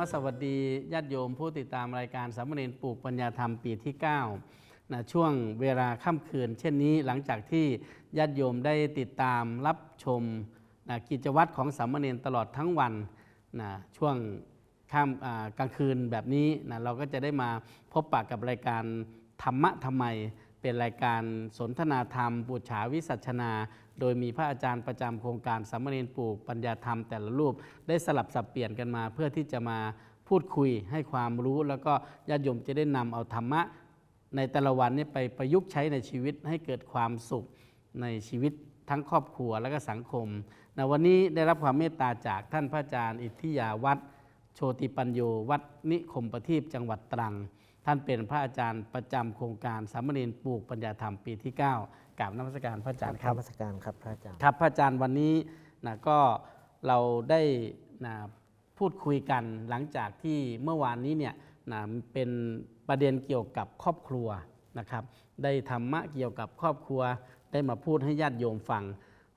มสวัสดีญาติโยมผู้ติดตามรายการสามเณรปลูกปัญญาธรรมปีที่9นะช่วงเวลาค่ำคืน เช่นนี้หลังจากที่ญาติโยมได้ติดตามรับชมนะกิจวัตรของสามเณรตลอดทั้งวันนะช่วงค่ำกลางคืนแบบนี้นะเราก็จะได้มาพบปะกับรายการธรรมะทำไม เป็นรายการสนทนาธรรมปุจฉาวิสัชนา โดยมีพระอาจารย์ประจำโครงการสามเณรปลูกปัญญาธรรมแต่ละรูป ได้สลับสับเปลี่ยนกันมาเพื่อที่จะมาพูดคุยให้ความรู้ แล้วก็ญาติโยมจะได้นำเอาธรรมะ ในแต่ละวันนี้ไปประยุกต์ใช้ในชีวิตให้เกิดความสุขในชีวิตทั้งครอบครัวและก็สังคมนะวันนี้ได้รับความเมตตาจากท่านพระอาจารย์ อิทธิยาวัดโชติปัญโยวัดนิคมประทีปจังหวัดตรัง ท่านเป็นพระอาจารย์ประจำโครงการสามเณรปลูกปัญญาธรรมปีที่ 9กราบนมัสการพระอาจารย์ครับนมัสการครับพระอาจารย์ครับพระอาจารย์วันนี้นะก็เราได้นะพูดคุยกันหลังจากที่เมื่อวานนี้เนี่ยนะเป็นประเด็นเกี่ยวกับครอบครัวนะครับ ได้ธรรมะเกี่ยวกับครอบครัว ได้มาพูดให้ญาติโยมฟัง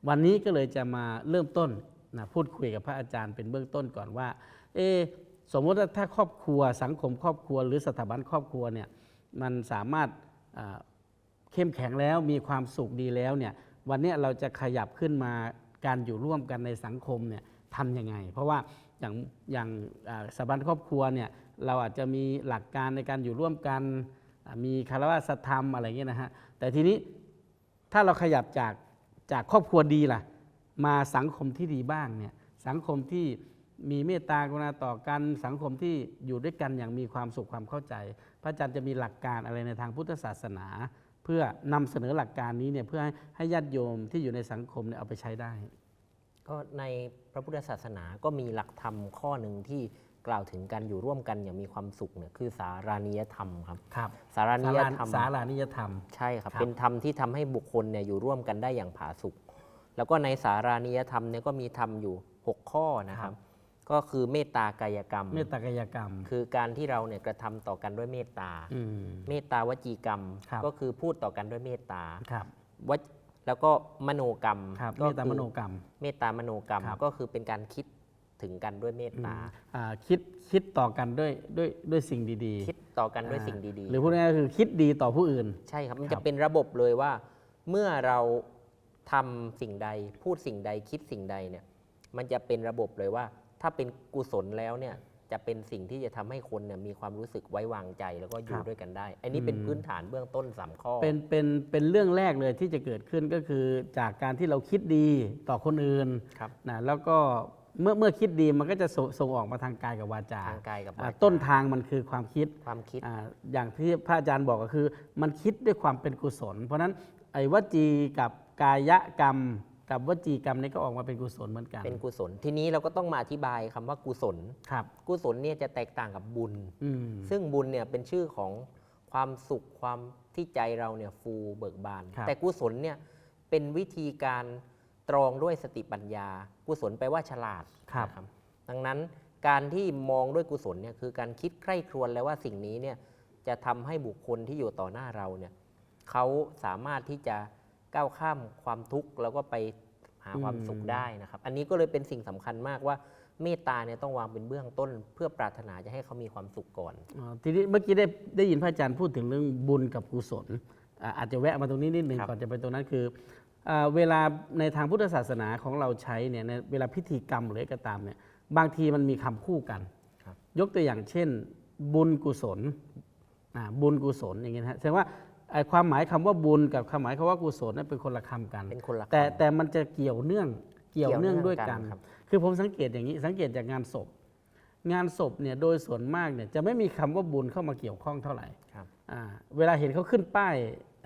วันนี้ก็เลยจะมาเริ่มต้นนะพูดคุยกับพระอาจารย์เป็นเบื้องต้นก่อนว่า เอะ สมมติว่าถ้าครอบครัวสังคมครอบครัว หรือสถาบันครอบครัวเนี่ยมันสามารถเข้มแข็งแล้วมีความสุขดีแล้วเนี่ยวันนี้เราจะขยับขึ้นมาการอยู่ร่วมกันในสังคมเนี่ยทำยังไง เพราะว่าอย่างอย่างสถาบันครอบครัวเนี่ยเราอาจจะมีหลักการในการอยู่ร่วมกัน มีคารวะธรรมอะไรเงี้ยนะฮะแต่ทีนี้ถ้าเราขยับจากจากครอบครัวดีล่ะมาสังคมที่ดีบ้างเนี่ยสังคมที่ มีเมตตากรุณาต่อกันสังคมที่อยู่ด้วยกันอย่างมีความสุขความเข้าใจ พระอาจารย์จะมีหลักการอะไรในทางพุทธศาสนา เพื่อนำเสนอหลักการนี้เนี่ยเพื่อให้ให้ญาติโยมที่อยู่ในสังคมเนี่ยเอาไปใช้ได้ ก็ในพระพุทธศาสนาก็มีหลักธรรมข้อหนึ่งที่กล่าวถึงการอยู่ร่วมกันอย่างมีความสุขเนี่ยคือสารานิยธรรมครับครับ สารานิสายราธรรมสารานิยธรรมใช่ครับครับเป็นธรรมที่ทำให้บุคคลเนี่ยอยู่ร่วมกันได้อย่างผาสุกแล้วก็ในสารานิยธรรมเนี่ยก็มีธรรมอยู่ 6 ข้อนะครับ ก็คือเมตตากายกรรม เมตตากายกรรม คือการที่เราเนี่ยกระทำต่อกันด้วยเมตตา อืม เมตตาวจีกรรม ครับ ก็คือพูดต่อกันด้วยเมตตาครับวจแล้วก็มโนกรรมครับก็เมตตาคือมโนกรรม เมตตามโนกรรม ครับ ก็คือเป็นการคิดถึงกันด้วยเมตตา อ่าคิดคิดต่อกันด้วยด้วยด้วยสิ่งดีคิดต่อกันๆด้วยสิ่งดีอ่าหรือพูดง่ายๆก็คือคิดดีต่อผู้อื่นๆใช่ครับ มันครัจะบ เป็นระบบเลยว่า เมื่อเราทำสิ่งใดพูดสิ่งใดคิดสิ่งใดเนี่ย มันจะเป็นระบบเลยว่า ถ้าเป็นกุศลแล้วเนี่ยจะเป็นสิ่งที่จะทำให้คนเนี่ยมีความรู้สึกไว้วางใจแล้วก็อยู่ด้วยกันได้ อันนี้เป็นพื้นฐานเบื้องต้นสามข้อ เป็นเป็นเป็นเรื่องแรกเลยที่จะเกิดขึ้นก็คือจากการที่เราคิดดีต่อคนอื่นครับนะแล้วก็เมื่อเมื่อคิดดีมันก็จะส่งส่งออกมาทางกายกับวาจาทางกายกับวาอ่าจาต้นทางมันคือความคิดความคิดอาอย่างที่พระอาจารย์บอกก็คือ มันคิดด้วยความเป็นกุศล เพราะฉะนั้นไอ้วจีกับกายกรรม กับวจีกรรมนี่ก็ออกมาเป็นกุศลเหมือนกัน เป็นกุศล ทีนี้เราก็ต้องมาอธิบายคำว่ากุศลครับกุศลเนี่ยจะแตกต่างกับบุญอืมซึ่งบุญเนี่ยเป็นชื่อของความสุขความที่ใจเราเนี่ยฟูเบิกบานครับแต่กุศลเนี่ยเป็นวิธีการตรองด้วยสติปัญญา กุศลแปลว่าฉลาดครับนะดังนั้นการที่มองด้วยกุศลเนี่ยคือการคิดใคร่ครวญแล้วว่าสิ่งนี้เนี่ยจะทำให้บุคคลที่อยู่ต่อหน้าเราเนี่ยเขาสามารถที่จะ ก้าวข้ามความทุกข์แล้วก็ไปหาความสุขได้นะครับ อันนี้ก็เลยเป็นสิ่งสำคัญมากว่าเมตตาเนี่ยต้องวางเป็นเบื้องต้น เพื่อปรารถนาจะให้เขามีความสุขก่อนอ๋อทีนี้เมื่อกี้ได้ได้ยินพระอาจารย์พูดถึงเรื่องบุญกับกุศลอ่าอาจจะแวะมาตรงนี้นิดนึงครับก่อนจะไปตรงนั้นคืออ่าเวลาในทางพุทธศาสนาของเราใช้เนี่ยในเวลาพิธีกรรมหรืออะไรก็ตามเนี่ยบางทีมันมีคำคู่กันครับยกตัวอย่างเช่น บุญกุศลอ่าบุญกุศลอย่างเงี้ยนะฮะแสดงว่าไอ้ ความหมายคำว่าบุญกับความหมายคำว่ากุศลนั้นเป็นคนละคำกันเป็นคนละแต่คำแต่มันจะเกี่ยวเนื่องเกี่ยวเนื่องด้วยกันเกี่ยวเนื่องกันครับคือผมสังเกตอย่างนี้สังเกตจากงานศพ งานศพเนี่ยโดยส่วนมากเนี่ยจะไม่มีคำว่าบุญเข้ามาเกี่ยวข้องเท่าไหร่ครับอ่าเวลาเห็นเขาขึ้นป้าย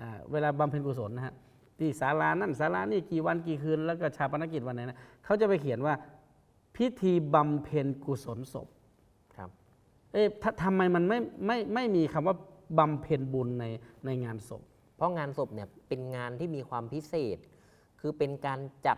อ่าเวลาบำเพ็ญกุศลนะฮะที่ศาลานั่นศาลานี่กี่วันกี่คืน แล้วก็ชาปนกิจวันไหนนะเขาจะไปเขียนว่าพิธีบำเพ็ญกุศลศพครับเอ๊ะททำไมมันไม่ไม่ไม่มีคำว่า บำเพ็ญบุญในในงานศพ เพราะงานศพเนี่ยเป็นงานที่มีความพิเศษ คือเป็นการจัด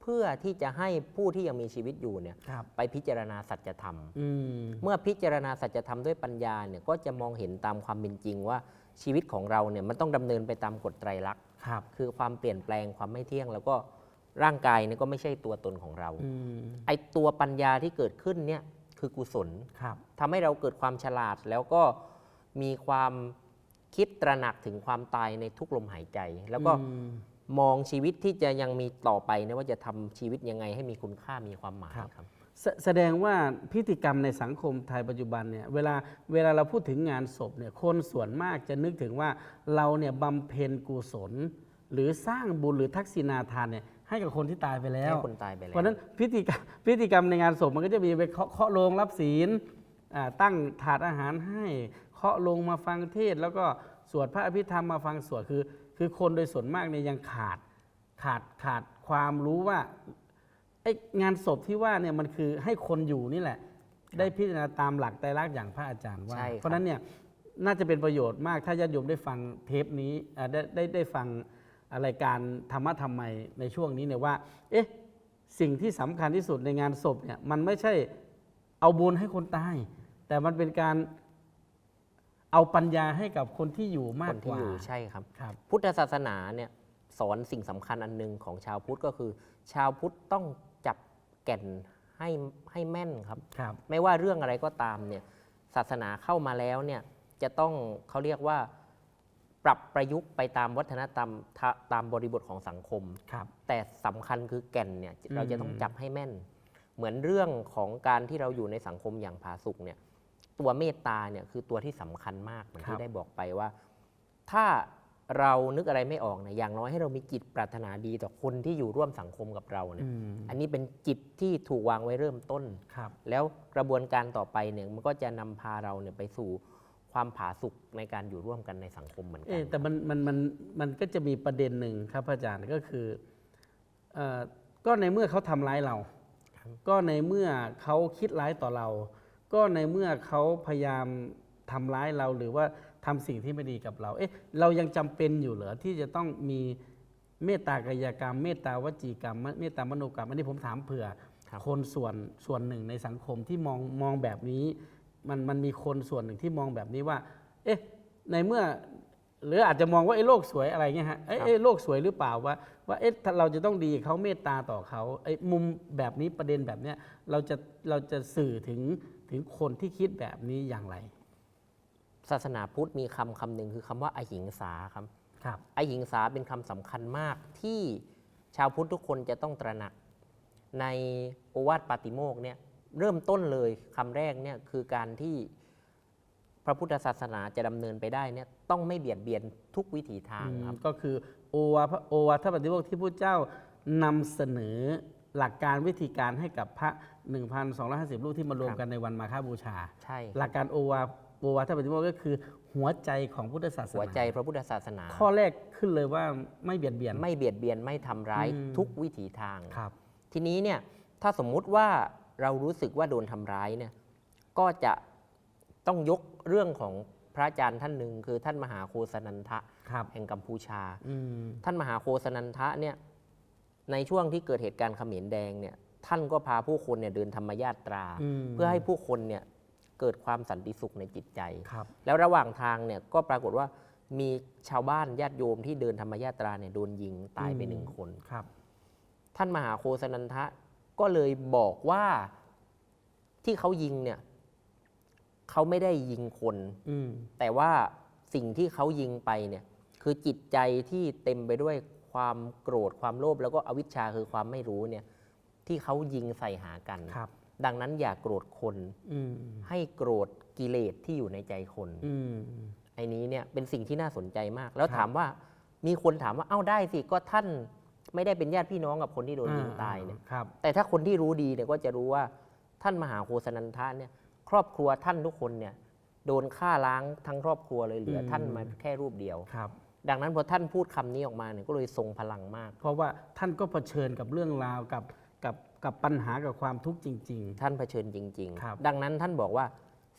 เพื่อที่จะให้ผู้ที่ยังมีชีวิตอยู่เนี่ยครับ ไปพิจารณาสัจธรรม อืม เมื่อพิจารณาสัจธรรมด้วยปัญญาเนี่ยก็จะมองเห็นตามความเป็นจริงว่าชีวิตของเราเนี่ยมันต้องดำเนินไปตามกฎไตรลักษณ์ ครับ คือความเปลี่ยนแปลงความไม่เที่ยง แล้วก็ร่างกายเนี่ยก็ไม่ใช่ตัวตนของเรา อืม ไอตัวปัญญาที่เกิดขึ้นเนี่ยคืคือกุศลครับ ทำให้เราเกิดความฉลาดแล้วก็ มีความคิดตระหนักถึงความตายในทุกลมหายใจ แล้วก็อืมมองชีวิตที่จะยังมีต่อไปนะว่าจะทำชีวิตยังไงให้มีคุณค่ามีความหมายครับครับแสแสดงว่าพิธีกรรมในสังคมไทยปัจจุบันเนี่ยเวลาเวลาเราพูดถึงงานศพเนี่ยคนส่วนมากจะนึกถึงว่าเราเนี่ยบำเพ็ญกุศล หรือสร้างบุญหรือทักษิณาทานเนี่ยให้กับคนที่ตายไปแล้วให้คนตายไปแล้วเพราะฉะนั้นพิธีกรรมพิธีกรรมในงานศพมันก็จะมีไปเคาะเคาะโลงรับศีลอ่าตั้งถาดอาหารให้เคาะโลงมาฟังเทศน์แล้วก็สวดพระอภิธรรมมาฟังสวดคือ คือคนโดยส่วนมากเนี่ยยังขาดขาดขาดความรู้ว่าไอ้งานศพที่ว่าเนี่ยมันคือให้คนอยู่นี่แหละ ได้พิจารณาตามหลักไตรลักษณ์อย่างพระอาจารย์ว่าใช่ครับเพราะฉะนั้นเนี่ยน่าจะเป็นประโยชน์มากถ้าญาติโยมได้ฟังเทปนี้อ่าได้ได้ได้ฟังรายการธรรมะธรรมไมในช่วงนี้เนี่ยว่า เอ๊ะสิ่งที่สำคัญที่สุดในงานศพเนี่ยมันไม่ใช่เอาบุญให้คนตาย แต่มันเป็นการ เอาปัญญาให้กับคนที่อยู่มาคกนกที่ว่าอยู่ใช่ครับ ครับ พุทธศาสนาเนี่ยสอนสิ่งสำคัญอันหนึงของชาวพุทธก็คือ ชาวพุทธต้องจับแก่นให้ให้แม่นครับ ครับ ไม่ว่าเรื่องอะไรก็ตามเนี่ยศาสนาเข้ามาแล้วเนี่ยจะต้องเขาเรียกว่าปรับประยุกต์ไปตามวัฒนธรรมทะตามบริบทของสังคม ครับ แต่สำคัญคือแก่นเนี่ยอืมเราจะต้องจับให้แม่น เหมือนเรื่องของการที่เราอยู่ในสังคมอย่างผาสุกเนี่ย ตัวเมตตาเนี่ยคือตัวที่สำคัญมากเหมือนที่ได้บอกไปว่า ถ้าเรานึกอะไรไม่ออกเนี่ยอย่างน้อยให้เรามีจิตปรารถนาดีต่อคนที่อยู่ร่วมสังคมกับเราเนี่ยอืมอันนี้เป็นจิตที่ถูกวางไว้เริ่มต้นครับแล้วกระบวนการต่อไปเนี่ยมันก็จะนำพาเราเนี่ยไปสู่ความผาสุกในการอยู่ร่วมกันในสังคมเหมือนกัเอ๊ะแต่มันมันมันมันก็จะมีประเด็นหนึ่งครับอาจารย์ก็คือเอ่อก็ในเมื่อเขาทำร้ายเรา ก็ในเมื่อเขาคิดร้ายต่อเรา ก็ในเมื่อเขาพยายามทำร้ายเราหรือว่าทำสิ่งที่ไม่ดีกับเรา เอ๊ะ เรายังจำเป็นอยู่เหรอที่จะต้องมีเมตตากายกรรม เมตตาวจีกรรม เมตตามโนกรรม อันนี้ผมถามเผื่อครับคนส่วนส่วนหนึ่งในสังคมที่มองมองแบบนี้ มันมันมีคนส่วนหนึ่งที่มองแบบนี้ว่า เอ๊ะ ในเมื่อหรืออาจจะมองว่าไอ้โลกสวยอะไรเงี้ยฮะเอ้ยครับเอ้ยโลกสวยหรือเปล่าว่าว่าเอ๊ะถ้าเราจะต้องดีกับเขาเมตตาต่อเขาไอ้มุมแบบนี้ประเด็นแบบเนี้ยเราจะเราจะสื่อถึง ถึงคนที่คิดแบบนี้อย่างไร ศาสนาพุทธมีคำคำหนึ่งคือคำว่าอหิงสาครับครับอหิงสาเป็นคำสำคัญมากที่ชาวพุทธทุกคนจะต้องตระหนัก ในโอวาทปาติโมกข์เนี่ยเริ่มต้นเลยคำแรกเนี่ยคือการที่พระพุทธศาสนาจะดำเนินไปได้เนี่ยต้องไม่เบียดเบียนทุกวิถีทางครับก็คือโอวาทโอวาทปฏิโมกข์ที่พระเจ้านำเสนอหลักการวิธีการให้กับพระ 1,250 รูปที่มารวมครับกันในวันมาฆบูชา ใช่ หลักการโอวาโอวาทปฏิโมกข์ก็คือหัวใจของพุทธศาสนาหัวใจพระพุทธศาสนา ข้อแรกขึ้นเลยว่าไม่เบียดเบียน ไม่เบียดเบียนไม่ทำร้ายอืมทุกวิถีทางครับ ทีนี้เนี่ยถ้าสมมุติว่าเรารู้สึกว่าโดนทำร้ายเนี่ยก็จะต้องยกเรื่องของพระอาจารย์ท่านหนึ่งคือท่านมหาโคสนันทะครับแห่งกัมพูชาอืมท่านมหาโคสนันทะเนี่ยในช่วงที่เกิดเหตุการณ์เขมรแดงเนี่ย ท่านก็พาผู้คนเนี่ยเดินธรรมญาตรามเพื่อให้ผู้คนเนี่ยเกิดความสันติสุขในจิตใจ ครับแล้วระหว่างทางเนี่ยก็ปรากฏว่ามีชาวบ้านญาติโยมที่เดินธรรมญาตราเนี่ยโดนยิงตายไปอืมหนึ่งคน ครับ ท่านมหาโคสนันทะก็เลยบอกว่าที่เขายิงเนี่ยเขาไม่ได้ยิงคน อืม แต่ว่าสิ่งที่เขายิงไปเนี่ย คือจิตใจที่เต็มไปด้วยความโกรธความโลภแล้วก็อวิชชาคือความไม่รู้เนี่ย ที่เขายิงใส่หากัน ครับ ดังนั้นอย่าโกรธคน อืมให้โกรธกิเลสที่อยู่ในใจคน อืม ไอ้นี้เนี่ยเป็นสิ่งที่น่าสนใจมาก แล้วครับถามว่ามีคนถามว่าเอ้าได้สิก็ท่านไม่ได้เป็นญาติพี่น้องกับคนที่โดนยิงตายเนี่ย ครับ แต่ถ้าคนที่รู้ดีเนี่ยก็จะรู้ว่าท่านมหาโคสนันทะเนี่ยครอบครัวท่านทุกคนเนี่ยโดนฆ่าล้างทั้งครอบครัวเลยเหลืออม ท่านมาแค่รูปเดียว ครับ ดังนั้นพอท่านพูดคำนี้ออกมาเนี่ยก็เลยทรงพลังมาก เพราะว่าท่านก็เผชิญกับเรื่องราวกับ กับกับปัญหากับความทุกข์จริง ท่านเผชิญจริง ครับ ๆ ดังนั้นท่านบอกว่า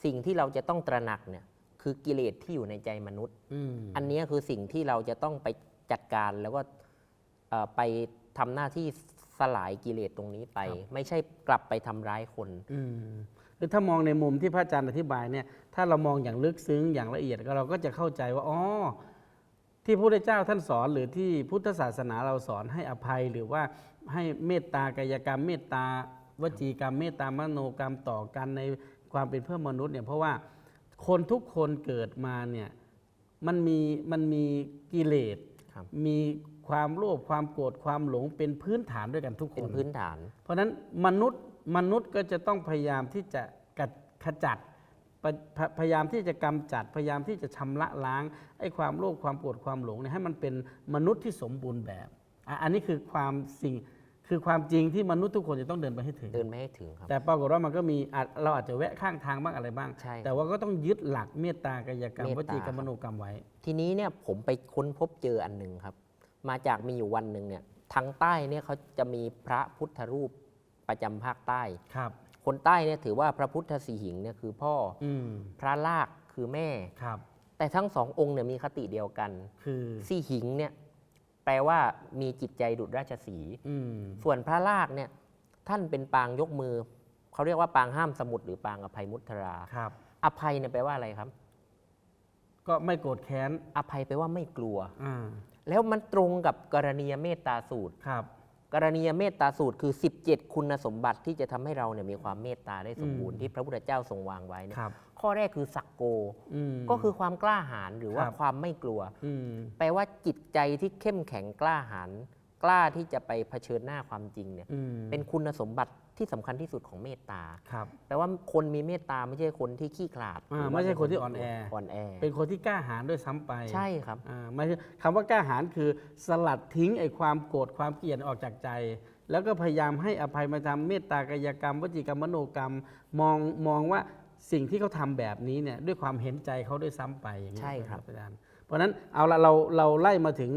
สิ่งที่เราจะต้องตระหนักเนี่ยคือกิเลสที่อยู่ในใจมนุษย์ ๆอืมอันนี้คือสิ่งที่เราจะต้องไปจัดการแล้วก็เอ่อไปทำหน้าที่สลายกิเลสตรงนี้ไป ไม่ใช่กลับไปทำร้ายคน อืมคือถ้ามองในมุมที่พระอาจารย์อธิบายเนี่ยถ้าเรามองอย่างลึกซึ้งอย่างละเอียดก็เราก็จะเข้าใจว่าอ๋อ ที่พระพุทธเจ้าท่านสอนหรือที่พุทธศาสนาเราสอนให้อภัยหรือว่าให้เมตตากายกรรมเมตตาวจีกรรมเมตตามโนกรรมต่อกันในความเป็นเพื่อนมนุษย์เนี่ยเพราะว่าคนทุกคนเกิดมาเนี่ยมันมีมันมีกิเลสครับมีความโลภความโกรธความหลงเป็นพื้นฐานด้วยกันทุกคเป็นนพื้นฐาน เพราะฉะนั้นมนุษย์มนุษย์ก็จะต้องพยายามที่จะกัดขจัด พพพยายามที่จะกำจัดพยายามที่จะชำระล้างไอ้ความโลภความโกรธความหลงเนี่ยให้มันเป็นมนุษย์ที่สมบูรณ์แบบอะอันนี้คือความสิ่งคือความจริงที่มนุษย์ทุกคนจะต้องเดินไปให้ถึงเดินไม่ให้ถึงครับแต่ปรากฏว่ามันก็มีอาจเราอาจจะแวะข้างทางบ้างอะไรบ้างใช่แต่ว่าก็ต้องยึดหลักเมตตากายกรรมเมตวตาจีกรรมมโนกรรมไว้ ทีนี้เนี่ยผมไปค้นพบเจออันหนึ่งครับ มาจากมีอยู่วันหนึ่งเนี่ยทางใต้เนี่ยเขาจะมีพระพุทธรูปประจำภาคใต้ครับ คนใต้เนี่ยถือว่าพระพุทธสีหิงเนี่ยคือพ่อออืมพระลากคือแม่ ครับ แต่ทั้งสององค์เนี่ยมีคติเดียวกัน คือ สีหิงเนี่ยแปลว่ามีจิตใจดุจราชสีห์อืม ส่วนพระลากเนี่ยท่านเป็นปางยกมือ เขาเรียกว่าปางห้ามสมุทรหรือปางอภัยมุทรา ครับ อภัยเนี่ยแปลว่าอะไรครับ ก็ไม่โกรธแค้น อภัยแปลว่าไม่กลัว อ่า แล้วมันตรงกับกรณียเมตตาสูตร ครับ กรณียเมตตาสูตรคือ 17 คุณสมบัติที่จะทำให้เราเนี่ยมีความเมตตาได้สมบูรณ์อืมที่พระพุทธเจ้าทรงวางไว้เนี่ยครับข้อแรกคือสักโกอืมก็คือความกล้าหาญหรือว่าครับความไม่กลัวอืมแปลว่าจิตใจที่เข้มแข็งกล้าหาญ กล้าที่จะไปเผชิญหน้าความจริงเนี่ยอืมเป็นคุณสมบัติที่สำคัญที่สุดของเมตตาครับแปลว่าคนมีเมตตาไม่ใช่คนที่ขี้ขลาดอ่าหรือว่าไม่ใช่คนที่อ่อนแออ่อนแอ เป็นคนที่กล้าหาญด้วยซ้ำไป ใช่ครับอ่าไม่ใช่คำว่ากล้าหาญคือสลัดทิ้งไอ้ความโกรธความเกลียดออกจากใจ แล้วก็พยายามให้อภัยมาทำเมตตากายกรรม วจีกรรมมโนกรรมมองมองว่าสิ่งที่เขาทำแบบนี้เนี่ยด้วยความเห็นใจเขาด้วยซ้ำไปอย่างนี้ใช่ครับอาจารย์เพราะฉะนั้นเอาละเราเราไล่มาถึง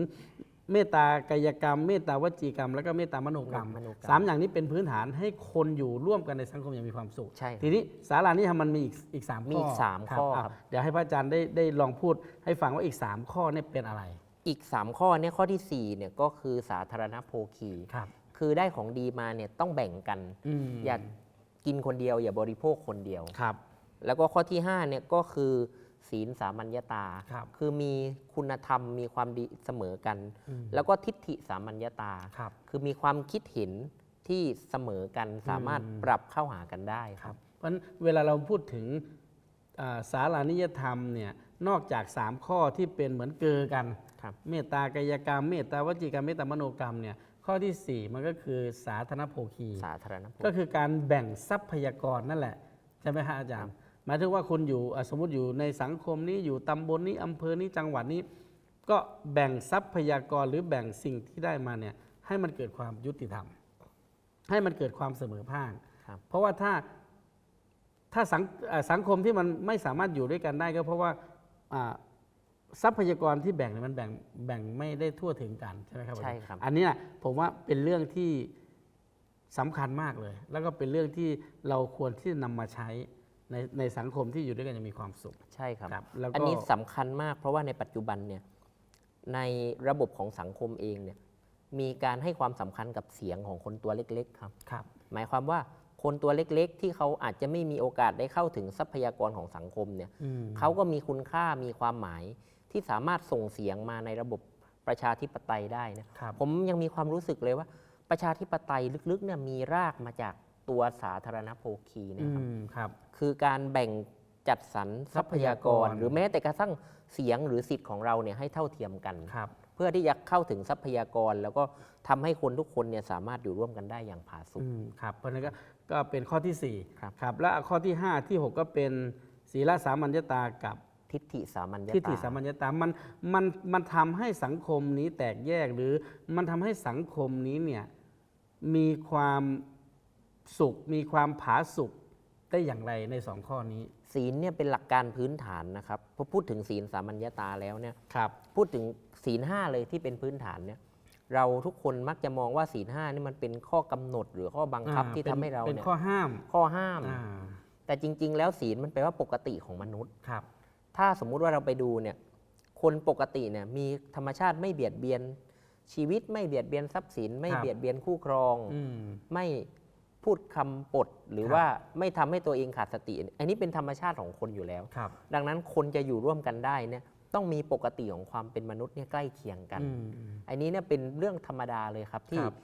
เมตตากายกรรม เมตตาวจีกรรม แล้วก็เมตตามโนกรรมมโนกรรมสามอย่างนี้เป็นพื้นฐานให้คนอยู่ร่วมกันในสังคมอย่างมีความสุขใช่ครับทีนี้สารานี้ทำมันมีอีกอีกสามข้อมีอีกสามข้ออะครับเดี๋ยวให้พระอาจารย์ได้ได้ลองพูดให้ฟังว่าอีก3ข้อเนี่ยเป็นอะไรอีก 3 ข้อเนี่ยข้อที่4เนี่ยก็คือสาธารณโภคี ครับ คือได้ของดีมาเนี่ยต้องแบ่งกันมอย่ากินคนเดียว อย่าบริโภคคนเดียว ครับ แล้วก็ข้อที่5เนี่ยก็คือ ศีลสามัญญาตาครับคือมีคุณธรรมมีความดีเสมอกัน อืมแล้วก็ทิฏฐิสามัญญาตา ครับ คือมีความคิดเห็นที่เสมอกันสามารถอืมปรับเข้าหากันได้คครัรับ บเพราะฉะนั้นเวลาเราพูดถึงอ่าสารานิยธรรมเนี่ยนอกจาก 3 ข้อที่เป็นเหมือนเกอกัน ครับ เมตตากายกรรม เมตตาวจีกรรมเมตตามโนกรรมเนี่ยข้อทีสี่ 4 มันก็คือสาธารณโภคี สาธารณโภก็คีคือการแบ่งทรัพยากรนั่นแหละ ใช่ไหมฮะอาจารย์ห มายถึงว่าคุณอยู่อะสมมติอยู่ในสังคมนี้อยู่ตำบลนี้อำเภอนี้จังหวัดนี้ ก็แบ่งทรัพยากรหรือแบ่งสิ่งที่ได้มาเนี่ยให้มันเกิดความยุติธรรม ให้มันเกิดความเสมอภาคครับเพราะว่าถ้าถ้าสังอ่าสังคมที่มันไม่สามารถอยู่ด้วยกันได้ก็เพราะว่าอ่าทรัพยากรที่แบ่งเนี่ยมันแบ่งแบ่งไม่ได้ทั่วถึงกันใช่ไหมครับอาจาใช่ย์ครับ อันเนี้ยผมว่าเป็นเรื่องที่สำคัญมากเลย แล้วก็เป็นเรื่องที่เราควรที่จะนำมาใช้ ในในสังคมที่อยู่ด้วยกันอย่างมีความสุข ใช่ครับครับแล้วก็ อันนี้สำคัญมากเพราะว่าในปัจจุบันเนี่ยในระบบของสังคมเองเนี่ยมีการให้ความสำคัญกับเสียงของคนตัวเล็กๆครับ ครับ หมายความว่าคนตัวเล็กๆ ที่เขาอาจจะไม่มีโอกาสได้เข้าถึงทรัพยากรของสังคมเนี่ยอืม เขาก็มีคุณค่ามีความหมายที่สามารถส่งเสียงมาในระบบประชาธิปไตยได้นะครับ ผมยังมีความรู้สึกเลยว่าประชาธิปไตยลึกๆเนี่ยมีรากมาจาก ตัวสาธารณโภคีอืนะครับมครับ คือการแบ่งจัดสรรทรัพยากร ทรัพยากร หรือแม้แต่กระทั่งเสียงหรือสิทธิ์ของเราเนี่ยให้เท่าเทียมกัน ครับ เพื่อที่จะเข้าถึงทรัพยากร แล้วก็ทำให้คนทุกคนเนี่ยสามารถอยู่ร่วมกันได้อย่างผาสุก อืมครับเพราะฉะนั้นก็ก็เป็นข้อที่4ครับ ครับ และข้อที่5ที่6ก็เป็นศีลสามัญญาตากับทิฏฐิสามัญญาทิฏฐิตาสามัญญาตามันมันมันทำให้สังคมนี้แตกแยกหรือมันทำให้สังคมนี้เนี่ยมีความ สุขมีความผาสุกได้อย่างไรในสองข้อนี้ ศีลเนี่ยเป็นหลักการพื้นฐานนะครับพอพูดถึงศีลสามัญญาตาแล้วเนี่ยครับพูดถึงศีลห้าเลยที่เป็นพื้นฐานเนี่ยเราทุกคนมักจะมองว่าศีลห้านี่มันเป็นข้อกำหนดหรือข้อบังคับอ่าที่ป็นทำให้เราเป็นเนี่ยข้อห้าม ข้อห้ามอ่าแต่จริง ๆ แล้วศีลมันแปลว่าปกติของมนุษย์ครับ ถ้าสมมุติว่าเราไปดูเนี่ยคนปกติเนี่ยมีธรรมชาติไม่เบียดเบียนชีวิตไม่เบียดเบียนทรัพย์สิน ไม่ครับเบียดเบียนคู่ครองอืมไม่ พูดคำปดหรือครับ ว่าไม่ทำให้ตัวเองขาดสติ อันนี้เป็นธรรมชาติของคนอยู่แล้ว ครับดังนั้นคนจะอยู่ร่วมกันได้เนี่ยต้องมีปกติของความเป็นมนุษย์เนี่ยใกล้เคียงกัน อืมอันนี้เนี่ยเป็นเรื่องธรรมดาเลยครับที่ครับ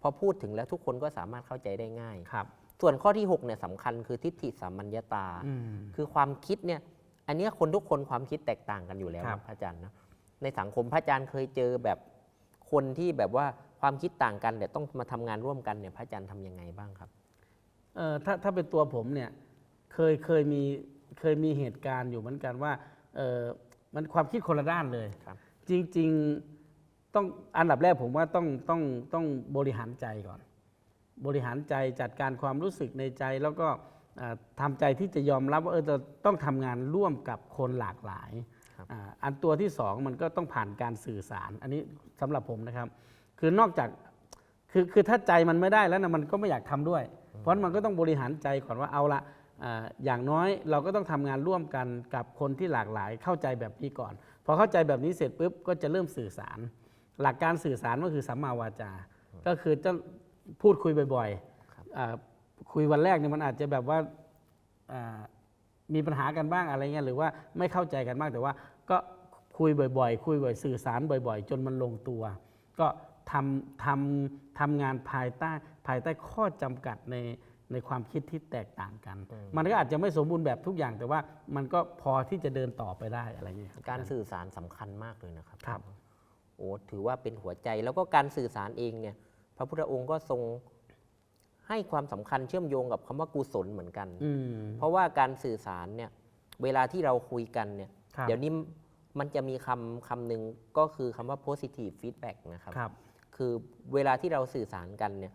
พอพูดถึงแล้วทุกคนก็สามารถเข้าใจได้ง่าย ครับส่วนข้อที่6เนี่ยสำคัญคือทิฏฐิสามัญญตา อืม คือความคิดเนี่ย อันเนี้ยคนทุกคนความคิดแตกต่างกันอยู่แล้วครับ นะพระอาจารย์นะในสังคมพระอาจารย์เคยเจอแบบคนที่แบบว่า ความคิดต่างกันแต่ต้องมาทำงานร่วมกันเนี่ยพระอาจารย์ทำยังไงบ้างครับเอ่อถ้าถ้าเป็นตัวผมเนี่ยเคยเคยมีเคยมีเหตุการณ์อยู่เหมือนกันว่าเออมันความคิดคนละด้านเลยครับ จริง ๆต้องอันดับแรกผมว่าต้องต้องต้องบริหารใจก่อน บริหารใจจัดการความรู้สึกในใจแล้วก็เอ่อทำใจที่จะยอมรับว่าเออจะต้องทำงานร่วมกับคนหลากหลายครับอ่าอันตัวที่สองมันก็ต้องผ่านการสื่อสาร อันนี้สำหรับผมนะครับ คือนอกจากคือคือถ้าใจมันไม่ได้แล้วนะมันก็ไม่อยากทำด้วย เพราะมันก็ต้องบริหารใจก่อนว่าเอาละอ่าอย่างน้อยเราก็ต้องทำงานร่วมกันกับคนที่หลากหลายเข้าใจแบบนี้ก่อนพอเข้าใจแบบนี้เสร็จปุ๊บก็จะเริ่มสื่อสาร หลักการสื่อสารก็คือสัมมาวาจา ก็คือจะพูดคุยบ่อยครับๆอ่าคุยวันแรกเนี่ยมันอาจจะแบบว่าอ่ามีปัญหากันบ้างอะไรเงี้ยหรือว่าไม่เข้าใจกันบ้างแต่ว่าก็คุยบ่อยๆ คุยบ่อยสื่อสารบ่อย ๆ จนมันลงตัว ก็ ทำทำทำงานภายใต้ภายใต้ข้อจำกัดในในความคิดที่แตกต่างกันอืมมันก็อาจจะไม่สมบูรณ์แบบทุกอย่าง แต่ว่ามันก็พอที่จะเดินต่อไปได้อะไรเงี้ยคบการสื่อสารสำคัญมากเลยนะครับครับโอ้ถือว่าเป็นหัวใจแล้วก็การสื่อสารเองเนี่ยพระพุทธองค์ก็ทรงให้ความสำคัญเชื่อมโยงกับคำว่ากุศลเหมือนกันอืมเพราะว่าการสื่อสารเนี่ยเวลาที่เราคุยกันเนี่ยครับเดี๋ยวนี้มันจะมีคำคำหนึ่งก็คือคำว่า positive feedback นะครับครับ คือเวลาที่เราสื่อสารกันเนี่ย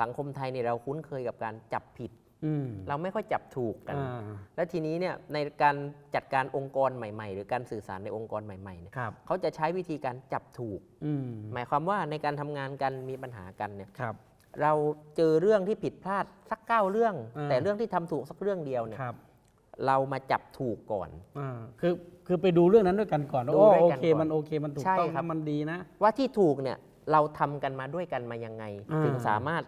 สังคมไทยเนี่ยเราคุ้นเคยกับการจับผิดอืมเราไม่ค่อยจับถูกกันอ่าและทีนี้เนี่ยในการจัดการองค์กรใหม่ ๆ หรือการสื่อสารในองค์กรใหม่ๆเนี่ยครับเขาจะใช้วิธีการจับถูกอืมหมายความว่าในการทำงานกันมีปัญหากันเนี่ยครับเราเจอเรื่องที่ผิดพลาดสักเก้าเรื่องอ่าแต่เรื่องที่ทำถูกสักเรื่องเดียวเนี่ยครับเรามาจับถูกก่อนอ่าคือคือไปดูเรื่องนั้นด้วยกันก่อนว่าดูโอ้ด้วยโอกันเคก่อนมันโอเคมันถูกใช่ต้องครับนะมันดีนะ ว่าที่ถูกเนี่ย เราทำกันมาด้วยกันมายังไง อ่า ถึงสามารถ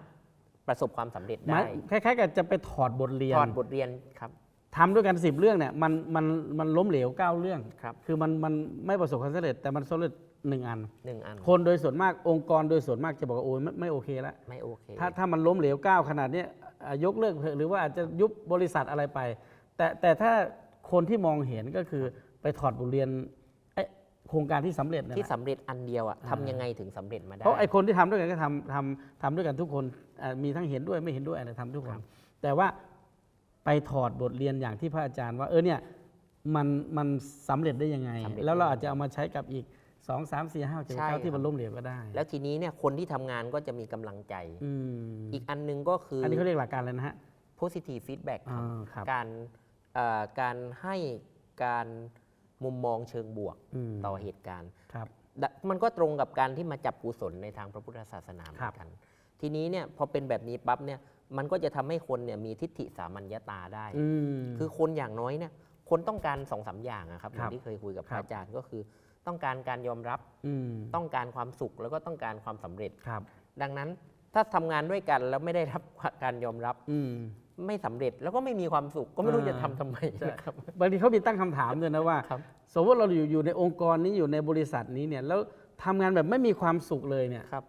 ประสบความสำเร็จหมาได้ยคล้ายๆกับจะไปถอดบทเรียนถอดบทเรียนครับ ทำด้วยกันสิบเรื่องเนี่ยมันมันมันล้มเหลวเก้าเรื่องครับ คือมันมันไม่ประสบความสำเร็จแต่มันสำเร็จหนึ่งอัน หนึ่งอันคนโดยส่วนมากองค์กรโดยส่วนมากจะบอกว่าโอ้ยไม่ไม่โอเคแล้ว ไม่โอเค ถ้าถ้ามันล้มเหลวก้าวขนาดเนี้ยอะยกเลิกเถอะหรือว่าอาจจะยุบบริษัทอะไรไป แต่แต่ถ้าคนที่มองเห็นก็คือไปถอดบทเรียนไอ้ โครงการที่สำเร็จนั่นที่แหละสำเร็จอันเดียวอะอ่าทำยังไงถึงสำเร็จมาได้ เพราะไอ้คนที่ทำด้วยกันก็ทำทำทำด้วยกันทุกคนอะมีทั้งเห็นด้วยไม่เห็นด้วยอะไรทำทุกคครันบแต่ว่าไปถอดบทเรียนอย่างที่พระอาจารย์ว่าเออเนี่ยมันมันสำเร็จได้ยังไง สำเร็จ แล้วเราได้ยังไงอาจจะเอามาใช้กับอีก 2 3 4 5 7ใช่9ที่ครับมันล้มเหลวก็ได้แล้วทีนี้เนี่ยคนที่ทำงานก็จะมีกำลังใจ อืมอีกอันหนึงก็คืออัอันนี้เขาเรียกหลักการเลยนะฮะ positive feedback ครับ อ่าครับ การเอ่อการให้การ มุมมองเชิงบวกอืมต่อเหตุการณ์ ครับ ดะมันก็ตรงกับการที่มาจับกุศลในทางพระพุทธศาสนาเหมืครัอบนกัน ทีนี้เนี่ยพอเป็นแบบนี้ปั๊บเนี่ยมันก็จะทำให้คนเนี่ยมีทิฏฐิสามัญญตาได้ อืม คือคนอย่างน้อยเนี่ยคนต้องการสองสามอย่างอะครับอครัย่าบงที่เคยคุยกับพครัระบ อาจารย์ก็คือ ต้องการการยอมรับอืมต้องการความสุขแล้วก็ต้องการความสำเร็จ ครับ ดังนั้นถ้าทำงานด้วยกันแล้วไม่ได้รับการยอมรับ อืม ไม่สำเร็จแล้วก็ไม่มีความสุขก็ไม่รู้อ่า จะทำทำไมนะครับ บางทีเขามีตั้งคำถามด้วยนะว่า ครับ สมมติเราอยู่อยู่ในองค์กรนี้อยู่ในบริษัทนี้เนี่ยแล้วทำงานแบบไม่มีความสุขเลยเนี่ย ครับ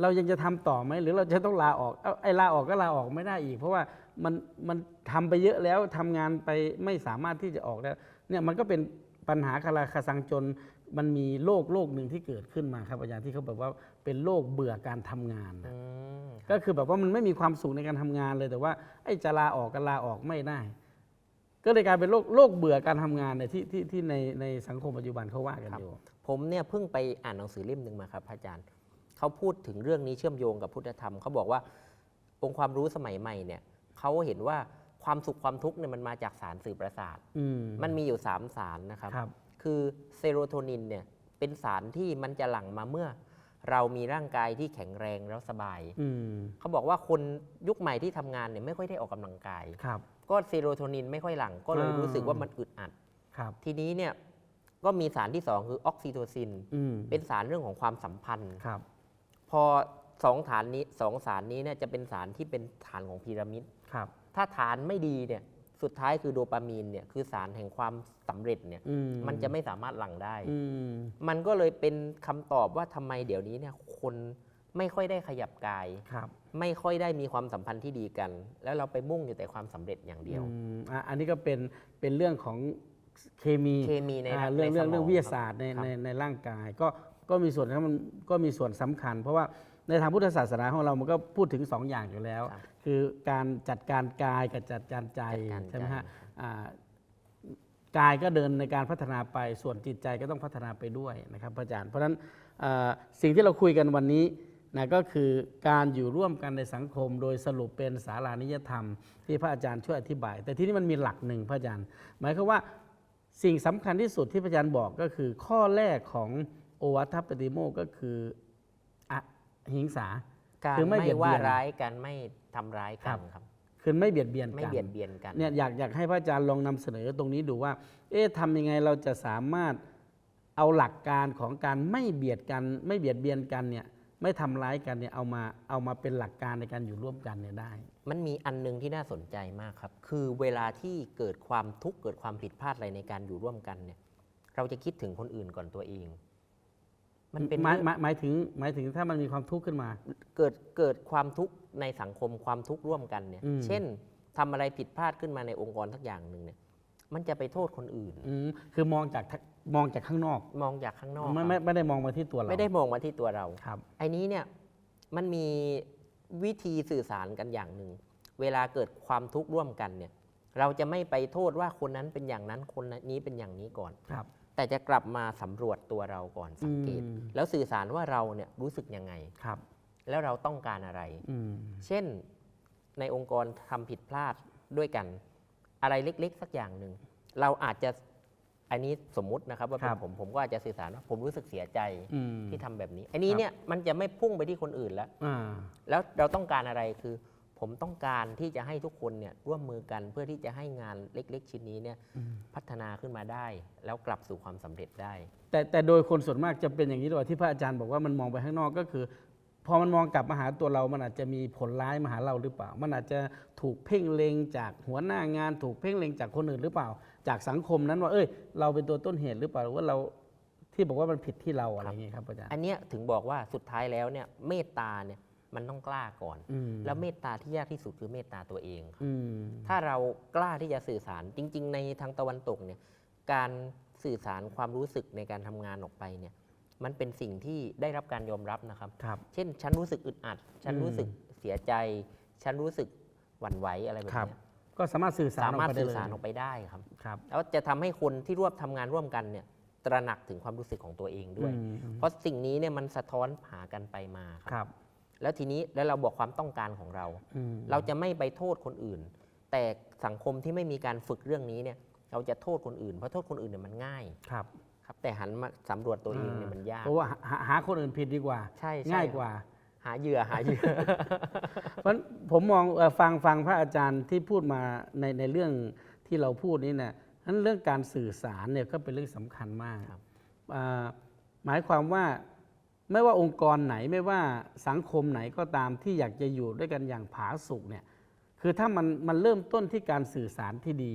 เรายังจะทำต่อไหมหรือเราจะต้องลาออกเอ้าไอ้ลาออกก็ลาออกไม่ได้อีก เพราะว่ามันมันทำไปเยอะแล้วทำงานไปไม่สามารถที่จะออกได้เนี่ยมันก็เป็นปัญหาคาราคาซังจนมันมีโรคโรคหนึ่งที่เกิดขึ้นมาครับอาจารย์ที่เขาแบบว่า เป็นโรคเบื่อการทำงานนะอืมก็คือแบบว่ามันไม่มีความสุขในการทำงานเลยแต่ว่าไอ้จะลาออกก็ลาออกไม่ได้ ก็เลยกลายเป็นโรคโรคเบื่อการทำงานเนี่ยที่ที่ที่ในในสังคมปัจจุบันเขาว่ากันอยู่ ผมเนี่ยเพิ่งไปอ่านหนังสือเล่มหนึ่งมาครับพระอาจารย์เขาพูดถึงเรื่องนี้เชื่อมโยงกับพุทธธรรมเขาบอกว่า องค์ความรู้สมัยใหม่เนี่ยเขาเห็นว่าความสุขความทุกข์เนี่ยมันมาจากสารสื่อประสาท อืมมันมีอยู่สามสารนะครับ ครับ คือเซโรโทนินเนี่ยเป็นสารที่มันจะหลั่งมาเมื่อ เรามีร่างกายที่แข็งแรงแล้วสบายอืมเขาบอกว่าคนยุคใหม่ที่ทำงานเนี่ยไม่ค่อยได้ออกกำลังกายครับก็เซโรโทนินไม่ค่อยหลั่งก็เลยอ่ารู้รู้สึกว่ามันอึดอัดครับทีนี้เนี่ยก็มีสารที่สองคือออกซิโทซินอืมเป็นสารเรื่องของความสัมพันธ์ครับ พอสองฐานนี้สองสารนี้เนี่ยจะเป็นสารที่เป็นฐานของพีระมิดครับ ถ้าฐานไม่ดีเนี่ย สุดท้ายคือโดปามีนเนี่ยคือสารแห่งความสำเร็จเนี่ยอืมันจะไม่สามารถหลั่งได้อืมมันก็เลยเป็นคำตอบว่าทำไมเดี๋ยวนี้เนี่ยคนไม่ค่อยได้ขยับกายครับ ไม่ค่อยได้มีความสัมพันธ์ที่ดีกัน แล้วเราไปมุ่งอยู่แต่ความสำเร็จอย่างเดียวอืมอะอันนี้ก็เป็นเป็นเรื่องของเคมีเคมีในอ่าในเรื่องเรื่องสมเรื่องวิทยาศาสตร์ในครับในในร่างกาย ก็ก็มีส่วนครับมันก็มีส่วนสำคัญ เพราะว่า ในทางพุทธศาสนาของเรา มันก็พูดถึงสองอย่างอยู่แล้วครับคือการจัดการกายกับจัดการใจจัดการใช่ไหมฮะใจอ่ากายก็เดินในการพัฒนาไป ส่วนจิตใจก็ต้องพัฒนาไปด้วยนะครับพระอาจารย์ เพราะฉะนั้นอ่าสิ่งที่เราคุยกันวันนี้นะก็คือการอยู่ร่วมกันในสังคม โดยสรุปเป็นสารานิยธรรม ที่พระอาจารย์ช่วยอธิบาย แต่ที่นี่มันมีหลักหนึ่งพระอาจารย์ หมายความว่าสิ่งสำคัญที่สุดที่พระอาจารย์บอกก็คือข้อแรกของโอวัตปฏิโมกข์ก็คืออ หิงสา การคือไม่ไม่เบียดเบียน ว่าร้ายกันไม่ทำร้ายกัครันบครับ คือไม่เบียดเบียนกันไม่เบียดเบียนกัน เนี่ยอยากอยากให้พระอาจารย์ลองนำเสนอตรงนี้ดูว่า เอ๊ะทำยังไงเราจะสามารถเอาหลักการของการไม่เบียดกัน ไม่เบียดเบียนกันเนี่ยไม่ทำร้ายกันเนี่ยเอามาเอามาเป็นหลักการในการอยู่ร่วมกันเนี่ยได้ มันมีอันหนึงที่น่าสนใจมากครับ คือเวลาที่เกิดความทุกข์เกิดความผิดพลาดอะไรในการอยู่ร่วมกันเนี่ย เราจะคิดถึงคนอื่นก่อนตัวเอง มันเป็นหมายเรื่องหมายหมายถึงหมายถึงถ้ามันมีความทุกข์ขึ้นมา เกิดเกิดความทุกข์ในสังคมความทุกข์ร่วมกันเนี่ย อืม เช่นทำอะไรผิดพลาดขึ้นมาในองค์กรสักอย่างหนึ่งเนี่ย มันจะไปโทษคนอื่น อืมคือมองจากทะมองจากข้างนอกมองจากข้างนอกไม่คไม่รับไม่ได้มองมาที่ตัวเราไม่ได้มองมาที่ตัวเรา ครับ ไอ้นี้เนี่ยมันมีวิธีสื่อสารกันอย่างหนึ่ง เวลาเกิดความทุกข์ร่วมกันเนี่ย เราจะไม่ไปโทษว่าคนนั้นเป็นอย่างนั้นคนนี้เป็นอย่างนี้ก่อน ครับ แต่จะกลับมาสำรวจตัวเราก่อนสังเกต อืม แล้วสื่อสารว่าเราเนี่ยรู้สึกยังไง ครับ แล้วเราต้องการอะไร อืม เช่นในองค์กรทำผิดพลาดด้วยกัน อะไรเล็กๆ สักอย่างหนึ่ง เราอาจจะอันนี้สมมุตินะครับ ว่าเป็ครันบ ผมผมก็อาจจะสื่อสารว่าผมรู้สึกเสียใจอืม ที่ทำแบบนี้ อันนี้ครับ เนี่ยมันจะไม่พุ่งไปที่คนอื่นแล้ว อ่า แล้วเราต้องการอะไรคือ ผมต้องการที่จะให้ทุกคนเนี่ยร่วมมือกันเพื่อที่จะให้งานเล็ก ๆ ชิ้นนี้เนี่ยอืมพัฒนาขึ้นมาได้ แล้วกลับสู่ความสำเร็จได้ แต่แต่โดยคนส่วนมากจะเป็นอย่างนี้ด้วยที่พระอาจารย์บอกว่ามันมองไปข้างนอกก็คือ พอมันมองกลับมาหาตัวเรา มันอาจจะมีผลร้ายมาหาเราหรือเปล่า มันอาจจะถูกเพ่งเล็งจากหัวหน้างาน ถูกเพ่งเล็งจากคนอื่นหรือเปล่า จากสังคมนั้นว่า เอ้ย เราเป็นตัวต้นเหตุหรือเปล่าหรือว่าเราที่บอกว่ามันผิดที่เราอะไรอย่างเงี้ยครับอาจารย์อันเนี้ยถึงบอกว่าสุดท้ายแล้วเนี่ยเมตตาเนี่ย มันต้องกล้าก่อนอืมแล้วเมตตาที่ยากที่สุดคือเมตตาตัวเองครับอืมถ้าเรากล้าที่จะสื่อสารจริง ๆ ในทางตะวันตกเนี่ยการสื่อสารความรู้สึกในการทำงานออกไปเนี่ยมันเป็นสิ่งที่ได้รับการยอมรับนะครับครับเช่น ฉันรู้สึกอึดอัด ฉันอืมรู้สึกเสียใจ ฉันรู้สึกหวั่นไหวอะไรแบบครับเนี้ยก็สามารถสื่อสารสาออกมารถไปได้สื่อเลยสารออกไปได้ครับครับ แล้วจะทำให้คนที่ร่วมทำงานร่วมกันเนี่ยตระหนักถึงความรู้สึกของตัวเองด้วยอืมเพราะสิ่งนี้เนี่ยมันสะท้อนหากันไปมาครับครับ แล้วทีนี้แล้วเราบอกความต้องการของเราอืมเราจะไม่ไปโทษคนอื่น แต่สังคมที่ไม่มีการฝึกเรื่องนี้เนี่ย เราจะโทษคนอื่นเพราะโทษคนอื่นเนี่ยมันง่ายครับครับ แต่หันมาสำรวจตัวเองเนี่ยมันยากเพราะว่าหาหาคนอื่นผิดดีกว่า ใช่ใช่ง่ายกว่า หาเหยื่อหาเหยื่อ เพราะผมมองเอ่อฟังฟังพระอาจารย์ที่พูดมาในในเรื่องที่เราพูดนี่เนี่ยนั้นเรื่องการสื่อสารเนี่ยก็เป็นเรื่องสำคัญมากครับอ่าหมายความว่า ไม่ว่าองค์กรไหนไม่ว่าสังคมไหนก็ตามที่อยากจะอยู่ด้วยกันอย่างผาสุกเนี่ยคือถ้ามันมันเริ่มต้นที่การสื่อสารที่ดี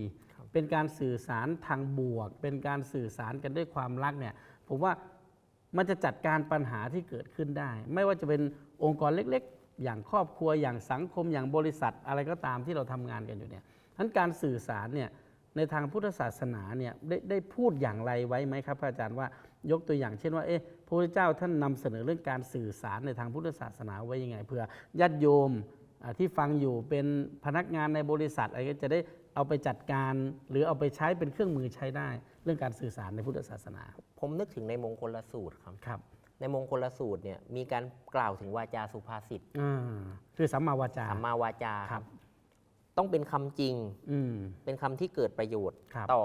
เป็นการสื่อสารทางบวก เป็นการสื่อสารกันด้วยความรักเนี่ยผมว่ามันจะจัดการปัญหาที่เกิดขึ้นได้ ไม่ว่าจะเป็นองค์กรเล็กๆ อย่างครอบครัวอย่างสังคมอย่างบริษัทอะไรก็ตามที่เราทำงานกันอยู่เนี่ยทั้นการสื่อสารเนี่ยในทางพุทธศาสนาเนี่ยได้ได้พูดอย่างไรไว้ไหมครับพระอาจารย์ว่า ยกตัวอย่างเช่นว่าเอ๊ะพระพุทธเจ้าท่านนำเสนอเรื่องการสื่อสารในทางพุทธศาสนาไว้ยังไงเผื่อญาติโยมอ่าที่ฟังอยู่เป็นพนักงานในบริษัทอะไรก็จะได้เอาไปจัดการ หรือเอาไปใช้เป็นเครื่องมือใช้ได้ เรื่องการสื่อสารในพุทธศาสนา ผมนึกถึงในมงคลสูตรครับครับ ในมงคลสูตรเนี่ยมีการกล่าวถึงวาจาสุภาษิตอ่าคือสัมมาวาจาสัมมาวาจาครับ ต้องเป็นคำจริงอืมเป็นคำที่เกิดประโยชน์ครับต่อ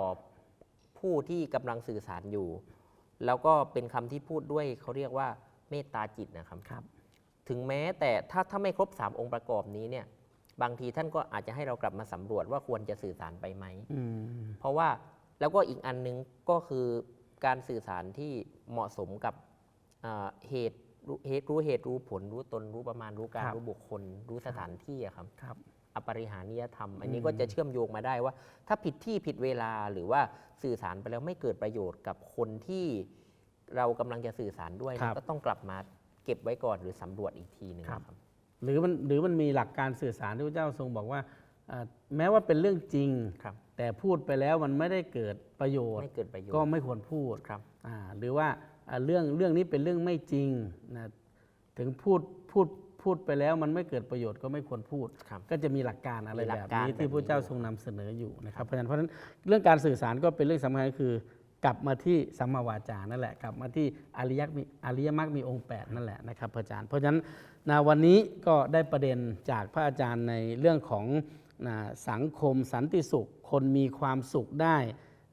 ผู้ที่กำลังสื่อสารอยู่ แล้วก็เป็นคำที่พูดด้วยเขาเรียกว่าเมตตาจิตนะครับครับ ถึงแม้แต่ถ้าถ้าไม่ครบ 3 องค์ประกอบนี้เนี่ยบางทีท่านก็อาจจะให้เรากลับมาสำรวจว่าควรจะสื่อสารไปไหมอืมเพราะว่าแล้วก็อีกอันหนึงก็คือการสื่อสารที่เหมาะสมกับอ่าเหตุรู้เหตุรู้เหตุรู้ผลรู้ตนรู้ประมาณรู้การครับรู้บุคคล รู้สถานที่อะครับครับ อปริหานิยธรรม อันนี้อืมก็จะเชื่อมโยงมาได้ว่า ถ้าผิดที่ผิดเวลาหรือว่าสื่อสารไปแล้วไม่เกิดประโยชน์กับคนที่เรากำลังจะสื่อสารด้วยครันะบก็ต้องกลับมาแก็บไว้ก่อนหรือสำรวจอีกทีหนึ่งครับครับ หรือมันหรือมันมีหลักการสื่อสารที่พระเจ้าทรงบอกว่าเอ่อแม้ว่าเป็นเรื่องจริงครับแต่พูดไปแล้วมันไม่ได้เกิดประโยชน์ไม่เกิดประโยชน์ก็ไม่ควรพูดครับอ่าหรือว่าอ่าเรื่องเรื่องนี้เป็นเรื่องไม่จริงนะถึงพูดพูด พูดไปแล้วมันไม่เกิดประโยชน์ก็ไม่ควรพูดครับก็จะมีหลักการอะไรมีหลัแบกบการนี้แบบที่พระเจ้านี้ทรงนำเสนออยู่นะครับเพราะฉะนั้นเพราะฉะนั้นเรื่องการสื่อสารก็เป็นเรื่องสำคัญก็คือกลับมาที่สัมมาวาจานั่นแหละ กลับมาที่อริยมรรคมีอริยมรรคมีองค์แปดนั่นแหละนะครับพระอาจารย์ เพราะฉะนั้นนะวันนี้ก็ได้ประเด็นจากพระอาจารย์ในเรื่องของนะสังคมสันติสุข คนมีความสุขได้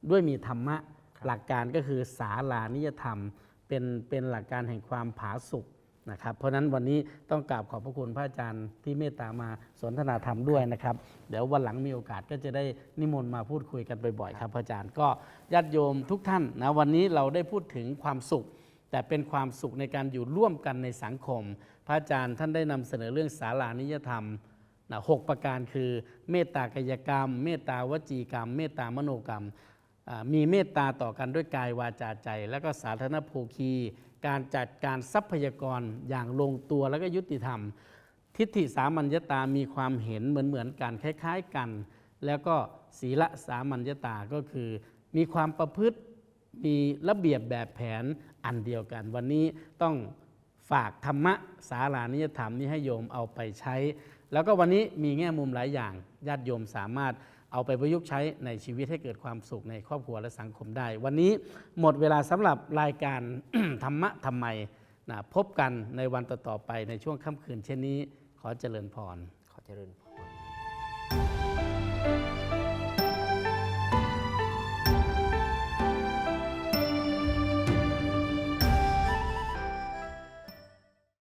ด้วยมีธรรมะ หลักการก็คือสาลานิยธรรม เป็นเป็นหลักการแห่งความผาสุก นะครับ เพราะฉะนั้นวันนี้ต้องกราบขอบพระคุณพระอาจารย์ที่เมตตามาสนทนาธรรมด้วยนะครับ เดี๋ยววันหลังมีโอกาสก็จะได้นิมนต์มาพูดคุยกันบ่อยๆครับพระอาจารย์ก็ญาติโยมทุกท่านนะวันนี้เราได้พูดถึงความสุข แต่เป็นความสุขในการอยู่ร่วมกันในสังคม พระอาจารย์ท่านได้นำเสนอเรื่องสารานิยธรรมนะหกประการคือ เมตตากายกรรม เมตตาวจีกรรม เมตตามโนกรรมอ่า มีเมตตาต่อกันด้วยกายวาจาใจ แล้วก็สาธารณโภคี การจัดการทรัพยากรอย่างลงตัวแล้วก็ยุติธรรม ทิฏฐิสามัญญตามีความเห็นเหมือนเหมือนๆกันคล้ายๆกัน แล้วก็ศีลสามัญญตาก็คือ มีความประพฤติมีระเบียบแบบแผนอันเดียวกัน วันนี้ต้องฝากธรรมะสารานิยธรรมนี้ให้โยมเอาไปใช้ แล้วก็วันนี้มีแง่มุมหลายอย่างญาติโยมสามารถ เอาไปประยุกต์ใช้ในชีวิตให้เกิดความสุขในครอบครัวและสังคมได้ วันนี้หมดเวลาสำหรับรายการธรรมะทำไมนะพบกันในวันต่อๆไปในช่วงค่ำคืนเช่นนี้ ขอเจริญพรขอเจริญพร